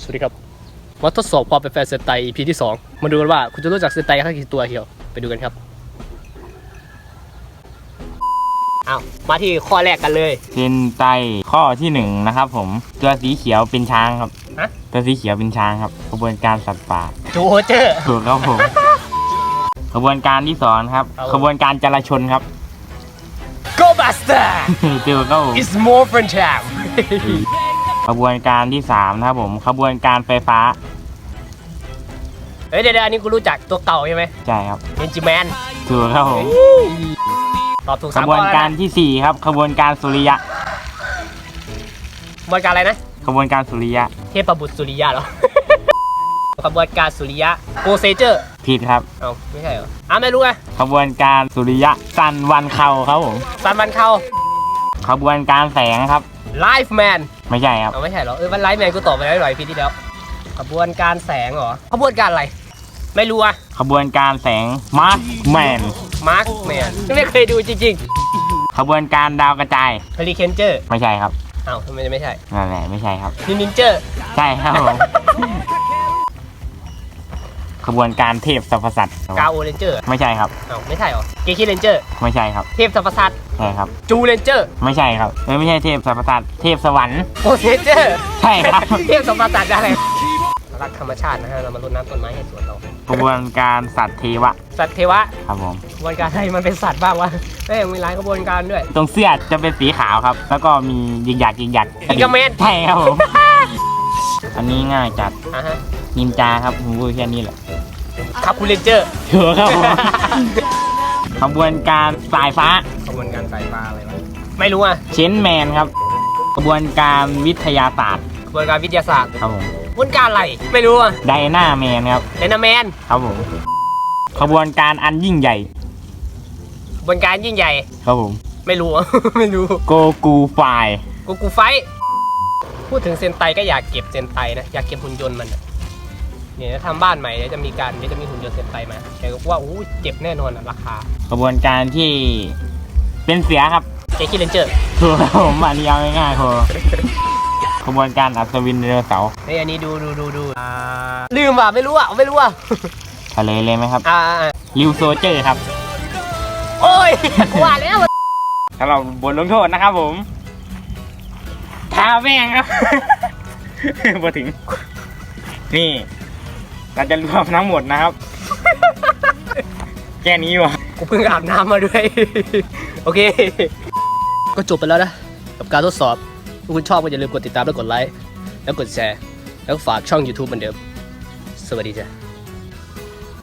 สวัสดีครับมาทดสอบความเป็นแฟนเซนไต EP ที่ 2 มาดูกันว่าคุณจะรู้จักเซนไตทั้งกี่ตัวเหี่ยว ไปดูกันครับอ้าวมาที่ข้อแรกกันเลย เซนไตข้อที่หนึ่งนะครับผมตัวสีเขียวเป็นช้างครับฮะ ตัวสีเขียวเป็นช้างครับกระบวนการสัตว์ป่าจูเจอร์ ถูกครับผมกระบวนการที่สองครับเอากระบวนการจราชนครับ Go Buster ถูกครับผม It's more fun time กระบวนการที่สามนะครับผมกระบวนการไฟฟ้าเฮ้ยเดี๋ยวๆอันนี้กูรู้จักตัวเก่าใช่ไหมใช่ครับเ e นจิแมนถูกครับผมตอบถูกกสามระบข้วอนแล้วการนะที่สี่ครับกระบวนการสุริยะกระบวนการอะไรนะกระบวนการสุริยะเทพบุตรสุริยะเหรอกระบวนการสุริยะโกเซเจอร์ผิดครับ เอ้าไม่ใช่เหรออะไม่รู้ไงกระบวนการสุริยะสันวันเขาครับผมซันมันเข้ากระบวนการแสงครับไลฟ์แมน ไม่ใช่ครับ เอาไม่ใช่เหรอ เออวันไลฟ์แมนกูตอบไปแล้วหน่อยปีที่แล้วขบวนการแสงเหรอขบวนการอะไร ไม่รู้อะขบวนการแสงมาร์คแมน มาร์คแมนไม่เคยดูจริงขบวนการดาวกระจาย ๆเฮลิเคนเจอร์ไม่ใช่ครับเอ้าทำไมจะไม่ใช่ นั่นแหละไม่ใช่ครับ นินนินเจอร์ ใช่ครับผม ขบวนการเทพสรรพสัตว์กาโอเรนเจอร์ไม่ใช่ครับเอ้าไม่ใช่เหรอเกคิเรนเจอร์ไม่ใช่ครับ เทพสัพพสัตว์ใช่ครับ จูเรนเจอร์ ไม่ใช่ครับเอ้ยไม่ใช่เทพสรรพสัตว์เทพสวรรค์โอเซเจอร์ ใช่ครับ เทพสัพพสัตว์อะไรรักธรรมชาตินะฮะเรามารดน้ำต้นไม้ให้สวนเรากระบวนการสัตว์เทวะ สัตว์เทวะครับผมกระบวนการอะไรมันเป็นสัตว์บ้างวะเอ้ยมีหลายกระบวนการด้วย ตรงเสื้อจะเป็นสีขาวครับ แล้วก็มียิงหยักยิงหยักกิกาเมนใช่ครับผมอันนี้ง่ายจัดอะฮะนินจาครับผมพูดแค่นี้แหละ คาปูเรนเจอร์ถูกครับผมขบวนการสายฟ้ากระบวนการสายฟ้าอะไรวะไม่รู้อะเชนแมนครับกระบวนการวิทยาศาสตร์กระบวนการวิทยาศาสตร์ครับผมกระบวนการอะไรไม่รู้อะไดนาแมนครับเดนาแมนครับผมขบวนการอันยิ่งใหญ่กระบวนการยิ่งใหญ่ ครับผม ไม่รู้อะไม่รู้โกกูไฟกูกูไฟท์พูดถึงเซนไตก็อยากเก็บเซนไตนะอยากเก็บหุ่นยนต์มันอะ เนี่ยถ้าทำบ้านใหม่เดี๋ยวจะมีการเดี๋ยวจะมีหุ่นยนต์เซนไตมาแต่ก็ว่าโอ้เจ็บแน่นอนอะราคากระบวนการที่เป็นเสียครับเจคิเลนเจอร์ถูกครับผมอันนี้เอาง่ายๆพอขบวนการอัศวินไดโนเสาร์เฮ้ยอันนี้ดูดูดูดูอ่าลืมว่ะไม่รู้อะไม่รู้อะทะเลเลยไหมครับอ่าอ่าลิวโซเจอร์ครับโอ้ยกูว่าแล้วสำหรับบทลงโทษนะครับผมทาแม่งครับ พอถึง นี่ เราจะรวมทั้งหมดนะครับ แค่นี้วะกูเพิ่งอาบน้ำมาด้วย โอเค ก็จบไปแล้วนะ กับการทดสอบถ้าคุณชอบก็อย่าลืมกดติดตามและกดไลค์ แล้วกดแชร์ แล้วก็ฝากช่อง YouTube เหมือนเดิม สวัสดีจ้ะ